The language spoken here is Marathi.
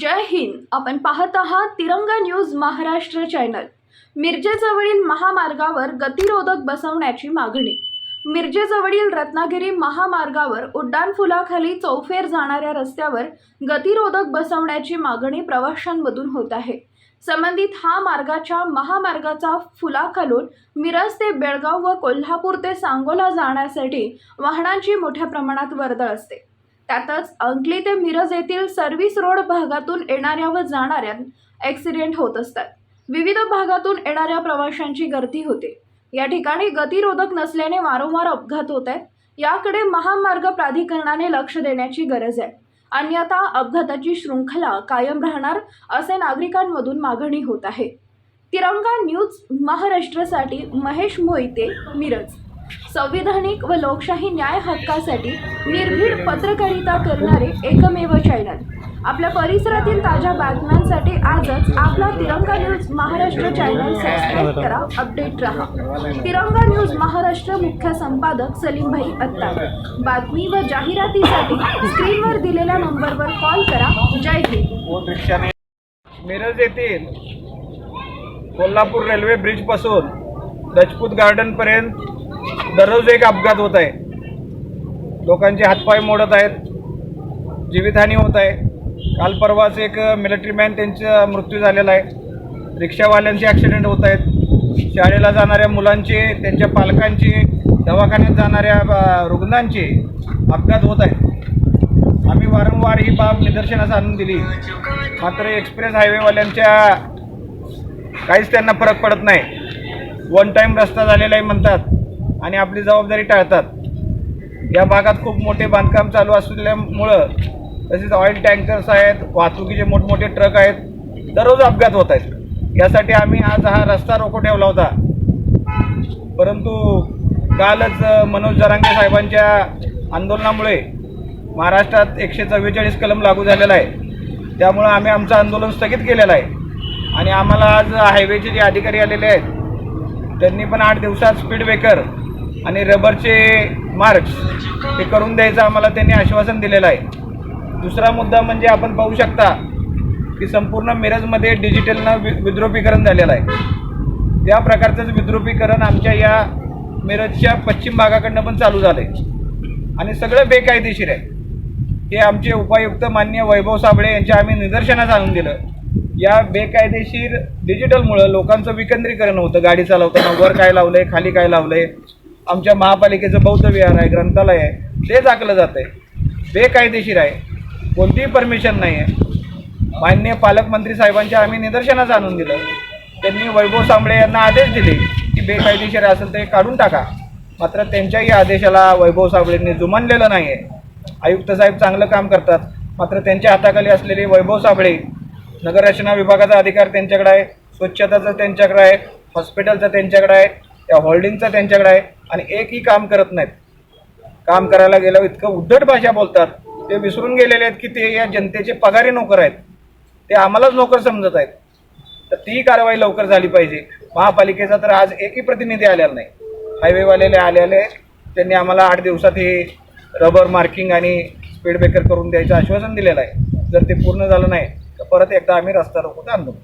जय हिंद. आपण पाहत आहात तिरंगा न्यूज महाराष्ट्र चॅनल. मिरजेजवळील महामार्गावर गतिरोधक बसवण्याची मागणी. मिरजेजवळील रत्नागिरी महामार्गावर उड्डाणपुलाखाली चौफेर जाणाऱ्या रस्त्यावर गतिरोधक बसवण्याची मागणी प्रवाशांमधून होत आहे. संबंधित हा मार्गाच्या महामार्गाचा फुलाखालून मिरज ते बेळगाव व कोल्हापूर ते सांगोला जाण्यासाठी वाहनांची मोठ्या प्रमाणात वर्दळ असते. त्यातच अंकली ते मिरज येथील सर्व्हिस रोड भागातून येणाऱ्या व जाणाऱ्या ॲक्सिडेंट होत असतात. विविध भागातून येणाऱ्या प्रवाशांची गर्दी होते. या ठिकाणी गतिरोधक नसल्याने वारंवार अपघात होत आहेत. याकडे महामार्ग प्राधिकरणाने लक्ष देण्याची गरज आहे. अन्यथा अपघाताची शृंखला कायम राहणार असे नागरिकांमधून मागणी होत आहे. तिरंगा न्यूज महाराष्ट्रासाठी महेश मोहिते मिरज. संविधानिक व लोकशाही न्याय हक्कासाठी निर्भीड पत्रकारिता करणारे एकमेव चॅनल. आपल्या परिसरातील ताज्या बातम्यांसाठी आजच आपला Tiranga news Maharashtra channel subscribe करा अपडेट रहा. तिरंगा न्यूज महाराष्ट्र मुख्य संपादक सलीमभाई अत्ता बातमी व जाहिरातीसाठी स्क्रीनवर दिलेल्या नंबरवर कॉल करा. जय हिंद. मिरज येथील कोल्हापूर रेल्वे ब्रिजपासून गार्डनपर्यंत दररोज एक अपघात होत आहे. लोकांचे हातपाय मोडत आहेत. जीवितहानी होत आहे. काल परवाच एक मिलिटरी मॅन त्यांचा मृत्यू झालेला आहे. रिक्षावाल्यांचे ॲक्सिडेंट होत आहेत. शाळेला जाणाऱ्या मुलांचे त्यांच्या पालकांचे दवाखान्यात जाणाऱ्या रुग्णांचे अपघात होत आहेत. आम्ही वारंवार ही बाब निदर्शनास आणून दिली. मात्र एक्सप्रेस हायवेवाल्यांच्या काहीच त्यांना फरक पडत नाही. वन टाईम रस्ता झालेला आहे म्हणतात. आणि आपली जबाबदारी टाळतात. या भागात खूप मोठे बांधकाम चालू असल्यामुळं तसेच ऑइल टँकर्स आहेत वाहतुकीचे मोठमोठे ट्रक आहेत दररोज अपघात होत आहेत. यासाठी आम्ही आज हा रस्ता रोको ठेवला होता. परंतु कालच मनोज जरांगे साहेबांच्या आंदोलनामुळे महाराष्ट्रात एकशे चव्वेचाळीस कलम लागू झालेला आहे. त्यामुळं आम्ही आमचं आंदोलन स्थगित केलेलं आहे. आणि आम्हाला आज हायवेचे जे अधिकारी आलेले आहेत त्यांनी पण आठ दिवसात स्पीड ब्रेकर आणि रबरचे मार्क्स हे करून द्यायचं आम्हाला त्यांनी आश्वासन दिलेलं आहे. दुसरा मुद्दा म्हणजे आपण पाहू शकता की संपूर्ण मिरजमध्ये डिजिटलनं वि विद्रुपीकरण झालेलं आहे. त्या प्रकारचंच विद्रुपीकरण आमच्या या मिरजच्या पश्चिम भागाकडनं पण चालू झालं आहे आणि सगळं बेकायदेशीर आहे. हे आमचे उपायुक्त मान्य वैभव साबळे यांच्या आम्ही निदर्शनास आणून दिलं. या बेकायदेशीर डिजिटलमुळं लोकांचं विकेंद्रीकरण होतं. गाडी चालवताना वर काय लावलं आहे खाली काय लावलं आहे आमच्या महापालिकेचं बौद्ध विहार आहे ग्रंथालय आहे ते झाकलं जातं आहे बेकायदेशीर आहे. कोणतीही परमिशन नाही आहे मान्य पालकमंत्री साहेबांच्या आम्ही निदर्शनास आणून दिलं. त्यांनी वैभव साबळे यांना आदेश दिले की बेकायदेशीर असेल तर हे काढून टाका. मात्र त्यांच्याही आदेशाला वैभव साबळेंनी जुमानलेलं नाही आहे आयुक्त साहेब चांगलं काम करतात. मात्र त्यांच्या हाताखाली असलेले वैभव साबळे नगररचना विभागाचा अधिकार त्यांच्याकडे आहे स्वच्छताचा त्यांच्याकडे आहे हॉस्पिटलचं त्यांच्याकडे आहे त्या होल्डिंगचं त्यांच्याकडे आहे. आणि एकही काम करत नाहीत. काम करायला गेल्यावर इतकं उद्धट भाषा बोलतात. ते विसरून गेलेले आहेत की ते या जनतेचे पगारी नोकर आहेत. ते आम्हालाच नोकर समजत आहेत. तर तीही कारवाई लवकर झाली पाहिजे. महापालिकेचा तर आज एकही प्रतिनिधी आलेला नाही. हायवेवालेले आलेले त्यांनी आम्हाला आठ दिवसात हे रबर मार्किंग आणि स्पीड ब्रेकर करून द्यायचं आश्वासन दिलेलं आहे. जर ते पूर्ण झालं नाही तर परत एकदा आम्ही रस्ता रोखून आंदोलन